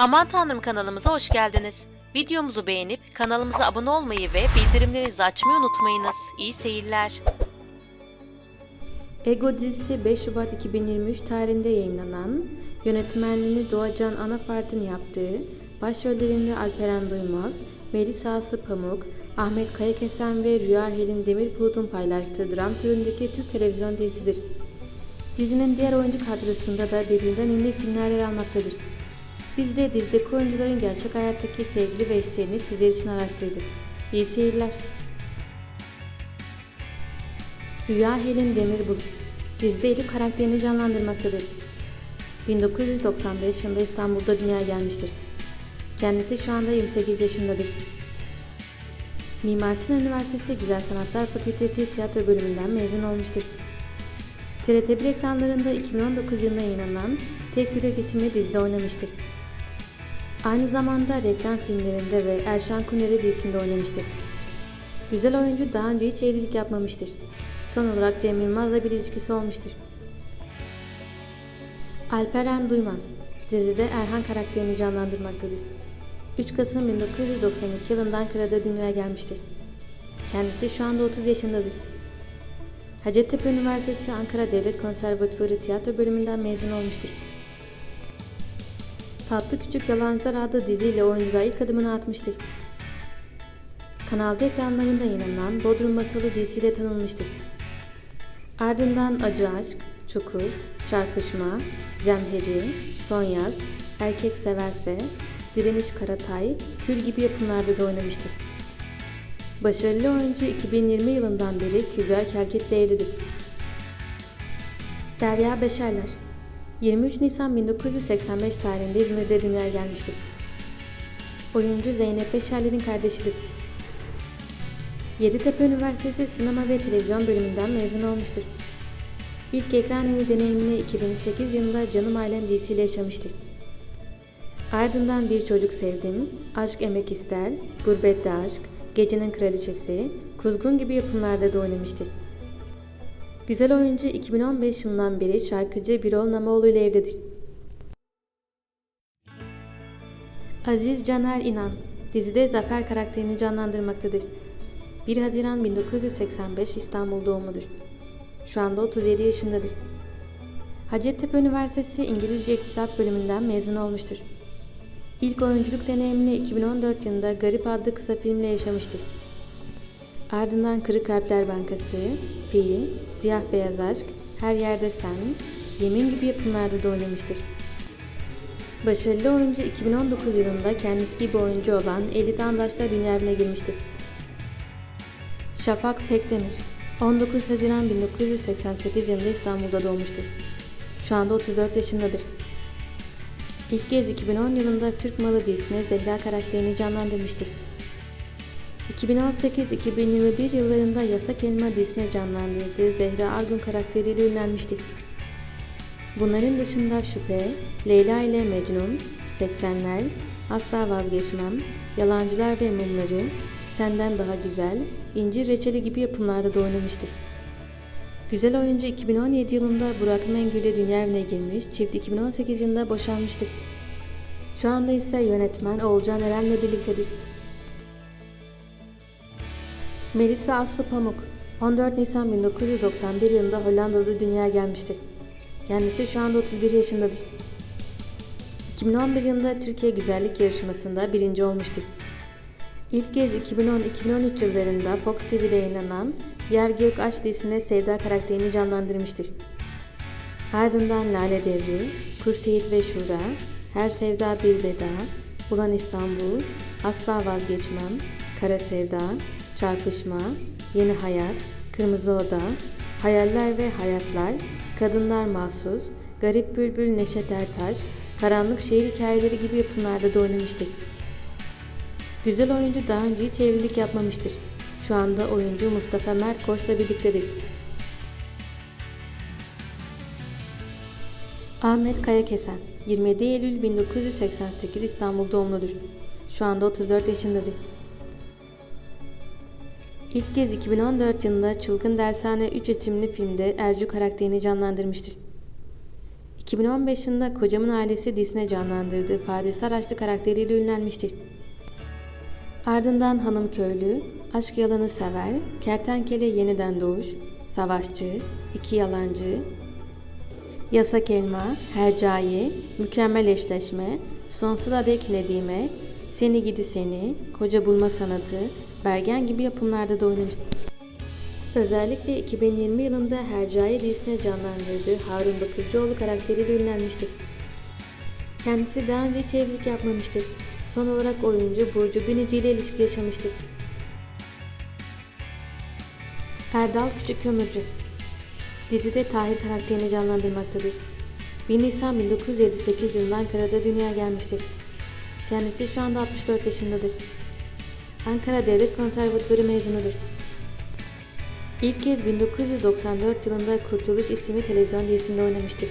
Aman Tanrım kanalımıza hoş geldiniz. Videomuzu beğenip kanalımıza abone olmayı ve bildirimlerinizi açmayı unutmayınız. İyi seyirler. Ego dizisi 5 Şubat 2023 tarihinde yayınlanan, yönetmenliğini Doğacan Anafart'ın yaptığı, başrollerinde Alperen Duymaz, Melisa Aslı Pamuk, Ahmet Kayakesen ve Rüya Helin Demirbulat'ın paylaştığı dram türündeki Türk televizyon dizisidir. Dizinin diğer oyuncu kadrosunda da birbirinden ünlü isimler yer almaktadır. Biz de dizideki oyuncuların gerçek hayattaki sevgili ve eşlerini sizler için araştırdık. İyi seyirler. Rüya Helin Demirbulut dizide Elif karakterini canlandırmaktadır. 1995 yılında İstanbul'da dünyaya gelmiştir. Kendisi şu anda 28 yaşındadır. Mimar Sinan Üniversitesi Güzel Sanatlar Fakültesi Tiyatro bölümünden mezun olmuştur. TRT1 ekranlarında 2019 yılında yayınlanan Tek Yürek isimli dizide oynamıştır. Aynı zamanda reklam filmlerinde ve Erşan Kuneri dizisinde oynamıştır. Güzel oyuncu daha önce hiç evlilik yapmamıştır. Son olarak Cem Yılmaz'la bir ilişkisi olmuştur. Alperen Duymaz, dizide Erhan karakterini canlandırmaktadır. 3 Kasım 1992 yılında Ankara'da dünyaya gelmiştir. Kendisi şu anda 30 yaşındadır. Hacettepe Üniversitesi Ankara Devlet Konservatuvarı Tiyatro bölümünden mezun olmuştur. Tatlı Küçük Yalancılar adlı diziyle oyunculuğa ilk adımını atmıştır. Kanalda ekranlarında yayınlanan Bodrum Masalı dizisiyle tanınmıştır. Ardından Acı Aşk, Çukur, Çarpışma, Zemheri, Son Yaz, Erkek Severse, Direniş Karatay, Kül gibi yapımlarda da oynamıştır. Başarılı oyuncu 2020 yılından beri Kübra Kelket'le evlidir. Derya Beşerler 23 Nisan 1985 tarihinde İzmir'de dünyaya gelmiştir. Oyuncu Zeynep Beşerler'in kardeşidir. Yeditepe Üniversitesi Sinema ve Televizyon bölümünden mezun olmuştur. İlk ekran önü deneyimini 2008 yılında Canım Ailem dizisiyle yaşamıştır. Ardından Bir Çocuk Sevdim, Aşk Emek İster, Gurbette Aşk, Gecenin Kraliçesi, Kuzgun gibi yapımlarda da oynamıştır. Güzel oyuncu 2015 yılından beri şarkıcı Birol Namoğlu ile evlidir. Aziz Caner İnan, dizide Zafer karakterini canlandırmaktadır. 1 Haziran 1985 İstanbul doğumludur. Şu anda 37 yaşındadır. Hacettepe Üniversitesi İngilizce İktisat bölümünden mezun olmuştur. İlk oyunculuk deneyimini 2014 yılında Garip adlı kısa filmle yaşamıştır. Ardından Kırık Kalpler Bankası, Fi, Siyah Beyaz Aşk, Her Yerde Sen, Yemin gibi yapımlarda da oynamıştır. Başarılı oyuncu 2019 yılında kendisi gibi oyuncu olan Elit Andaş'ta dünya evine girmiştir. Şafak Pekdemir 19 Haziran 1988 yılında İstanbul'da doğmuştur. Şu anda 34 yaşındadır. İlk kez 2010 yılında Türk Malı dizisine Zehra karakterini canlandırmıştır. 2018-2021 yıllarında Yasak Elma dizisine canlandırdığı Zehra Argun karakteriyle ünlenmiştir. Bunların dışında Şüphe, Leyla ile Mecnun, 80'ler, Asla Vazgeçmem, Yalancılar ve Mumları, Senden Daha Güzel, İncir Reçeli gibi yapımlarda da oynamıştır. Güzel oyuncu 2017 yılında Burak Mengü ile dünya evine girmiş, çift 2018 yılında boşanmıştır. Şu anda ise yönetmen Oğulcan Eren'le birliktedir. Melisa Aslı Pamuk 14 Nisan 1991 yılında Hollanda'da dünyaya gelmiştir. Kendisi şu anda 31 yaşındadır. 2011 yılında Türkiye Güzellik Yarışması'nda birinci olmuştur. İlk kez 2010-2013 yıllarında Fox TV'de yayınlanan Yer Gök Aşk dizisinde Sevda karakterini canlandırmıştır. Ardından Lale Devri, Kurs Yiğit ve Şura, Her Sevda Bir Veda, Ulan İstanbul, Asla Vazgeçmem, Kara Sevda, Çarpışma, Yeni Hayat, Kırmızı Oda, Hayaller ve Hayatlar, Kadınlar Mahsus, Garip Bülbül Neşet Ertaş, Karanlık Şehir Hikayeleri gibi yapımlarda da oynamıştır. Güzel oyuncu daha önce hiç evlilik yapmamıştır. Şu anda oyuncu Mustafa Mert Koç'la birliktedir. Ahmet Kayakesen 27 Eylül 1988 İstanbul doğumludur. Şu anda 34 yaşındadır. İlk kez 2014 yılında Çılgın Dershane 3 isimli filmde Ercü karakterini canlandırmıştır. 2015 yılında kocamın ailesi dizisine canlandırdığı Fatih Saraçlı karakteriyle ünlenmiştir. Ardından Hanım Köylü, Aşk Yalanı Sever, Kertenkele Yeniden Doğuş, Savaşçı, İki Yalancı, Yasak Elma, Hercai, Mükemmel Eşleşme, Sonsuza Dek Nedime, Seni Gidi Seni, Koca Bulma Sanatı, Bergen gibi yapımlarda da oynamıştır. Özellikle 2020 yılında Hercai dizisine canlandırdığı Harun Bakırcıoğlu karakteriyle ünlenmiştir. Kendisi daha önce hiç evlilik yapmamıştır. Son olarak oyuncu Burcu Binici ile ilişki yaşamıştır. Erdal Küçük Kömürcü Dizide Tahir karakterini canlandırmaktadır. 1 Nisan 1958 yılında Ankara'da dünyaya gelmiştir. Kendisi şu anda 64 yaşındadır. Ankara Devlet Konservatuvarı mezunudur. İlk kez 1994 yılında Kurtuluş isimli televizyon dizisinde oynamıştır.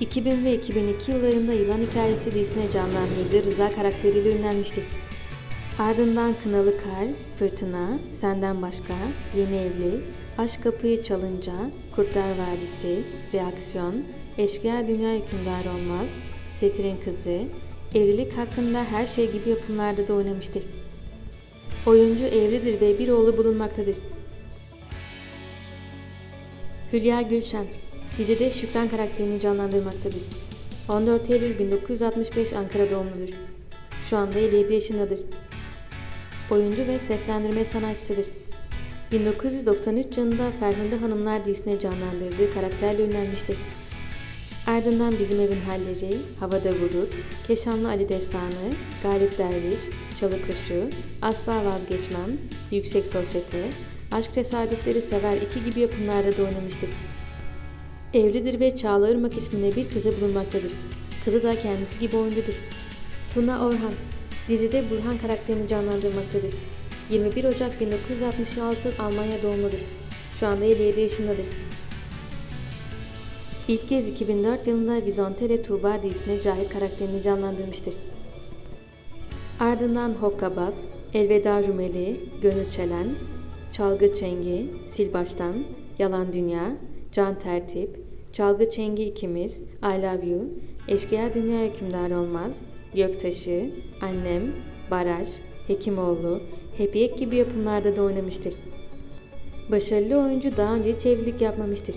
2000 ve 2002 yıllarında Yılan Hikayesi dizisine canlandırdığı Rıza karakteriyle ünlenmiştir. Ardından Kınalı Kar, Fırtına, Senden Başka, Yeni Evli, Aşk Kapıyı Çalınca, Kurtlar Vadisi, Reaksiyon, Eşkıya Dünya Hükümdar Olmaz, Sefir'in Kızı, Evlilik hakkında her şey gibi yapımlarda da oynamıştır. Oyuncu evlidir ve bir oğlu bulunmaktadır. Hülya Gülşen, dizide Şükran karakterini canlandırmaktadır. 14 Eylül 1965 Ankara doğumludur. Şu anda 57 yaşındadır. Oyuncu ve seslendirme sanatçısıdır. 1993 yılında Ferhunde Hanımlar dizisine canlandırdığı karakterle ünlenmiştir. Ardından Bizim Evin Halleri, Havada Bulut, Keşanlı Ali Destanı, Galip Derviş, Çalı Kuşu, Asla Vazgeçmem, Yüksek Sosyete, Aşk Tesadüfleri Sever 2 gibi yapımlarda da oynamıştır. Evlidir ve Çağla Irmak isminde bir kızı bulunmaktadır. Kızı da kendisi gibi oyuncudur. Tuna Orhan, dizide Burhan karakterini canlandırmaktadır. 21 Ocak 1966 Almanya doğumludur. Şu anda 57 yaşındadır. İlk kez 2004 yılında Vizontele Tuğba dizisine Cahit karakterini canlandırmıştır. Ardından Hokkabaz, Elveda Rumeli, Gönül Çelen, Çalgı Çengi, Sil Baştan, Yalan Dünya, Can Tertip, Çalgı Çengi İkimiz, I Love You, Eşkıya Dünya Hükümdar Olmaz, Göktaşı, Annem, Baraj, Hekimoğlu, Hepiyek gibi yapımlarda da oynamıştır. Başarılı oyuncu daha önce hiç evlilik yapmamıştır.